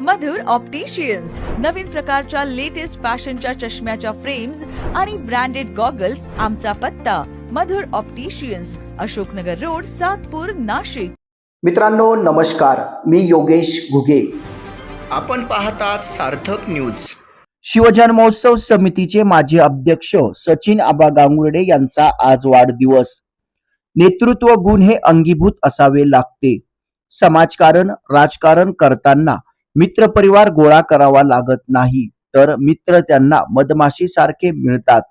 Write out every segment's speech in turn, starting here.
मधुर opticians नवीन प्रकारच्या latest फॅशनच्या चष्म्याच्या फ्रेम्स आणि ब्रँडेड गॉगल्स आमचा पत्ता. Madhur opticians Ashoknagar road Satpur Nashik. मित्रांनो नमस्कार. मी योगेश घुगे. आपण पाहतात सार्थक न्यूज शिवजन्मोत्सव समितीचे माजी अध्यक्ष सचिन आबा गांगुर्डे यांचा आज वाढदिवस. नेतृत्व गुण हे अंगीभूत असावे लागते. समाजकारण राजकारण करताना मित्रपरिवार गोळा करावा लागत नाही तर मित्र त्यांना मधमाशी सारखे मिळतात.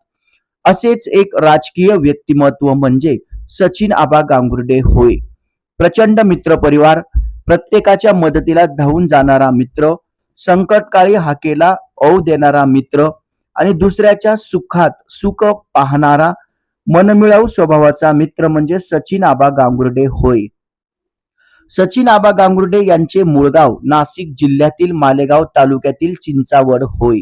असेच एक राजकीय व्यक्तिमत्व म्हणजे सचिन आबा गांगुर्डे होय. प्रचंड मित्रपरिवार प्रत्येकाच्या मदतीला धावून जाणारा मित्र संकटकाळी हाकेला औ देणारा मित्र आणि दुसऱ्याच्या सुखात सुख पाहणारा मनमिळाऊ स्वभावाचा मित्र म्हणजे सचिन आबा गांगुर्डे होय. सचिन आबा गांगुर्डे यांचे मुळगाव नाशिक जिल्ह्यातील मालेगाव तालुक्यातील चिंचावड होय.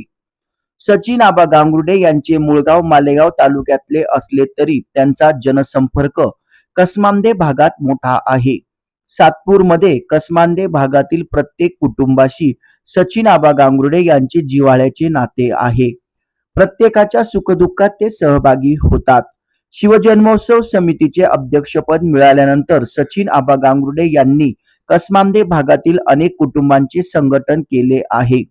सचिन आबा गांगुर्डे यांचे मुळगाव मालेगाव तालुक्यातले असले तरी त्यांचा जनसंपर्क कसमांदे भागात मोठा आहे. सातपूरमध्ये कसमांदे भागातील प्रत्येक कुटुंबाशी सचिन आबा गांगुर्डे यांचे जिव्हाळ्याचे नाते आहे. प्रत्येकाच्या सुखदुःखात ते सहभागी होतात. शिवजन्मोत्सव समितीचे अध्यक्षपद मिळाल्यानंतर सचिन आबा गांगुर्डे यांनी कसमांदे भागातील अनेक कुटुंबांचे संघटन केले आहे.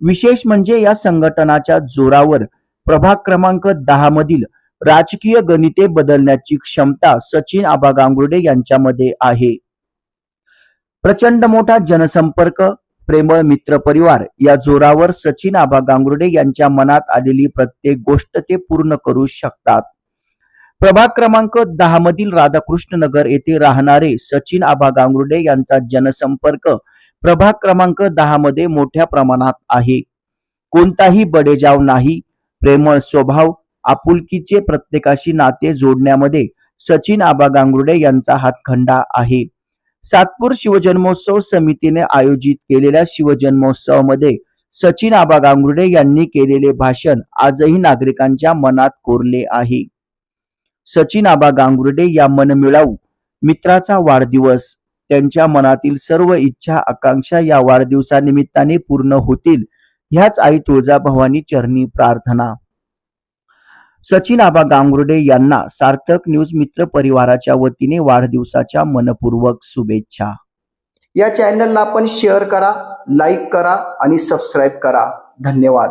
विशेष म्हणजे या संघटनाच्या जोरावर प्रभाग क्रमांक दहा मधील राजकीय गणिते बदलण्याची क्षमता सचिन आबा गांगुर्डे यांच्यामध्ये आहे. प्रचंड मोठा जनसंपर्क प्रेमळ मित्र परिवार या जोरावर सचिन आबा गांगुर्डे यांच्या मनात आलेली प्रत्येक गोष्ट ते पूर्ण करू शकतात. प्रभाग क्रमांक दहा मधील राधाकृष्ण नगर येथे राहणारे सचिन आबा गांगुर्डे यांचा जनसंपर्क प्रभाग क्रमांक दहा मध्ये मोठ्या प्रमाणात आहे. कोणताही बडेजाव नाही. प्रेमळ स्वभाव आपुलकीचे प्रत्येकाशी नाते जोडण्यामध्ये सचिन आबा गांगुर्डे यांचा हातखंडा आहे. सातपूर शिवजन्मोत्सव समितीने आयोजित केलेल्या शिवजन्मोत्सवामध्ये सचिन आबा गांगुर्डे यांनी केलेले भाषण आजही नागरिकांच्या मनात कोरले आहे. सचिन आबा गांगुर्डे या मनमिळाऊ मित्राचा वाढदिवस. त्यांच्या मनातील सर्व इच्छा आकांक्षा या वाढदिवसानिमित्ताने पूर्ण होतील ह्याच आई तुळजाभवानी चरणी प्रार्थना. सचिन आबा गांगुर्डे यांना सार्थक न्यूज मित्र परिवाराच्या वतीने वाढदिवसाच्या मनपूर्वक शुभेच्छा. या चॅनलला आपण शेअर करा लाईक करा आणि सबस्क्राईब करा. धन्यवाद.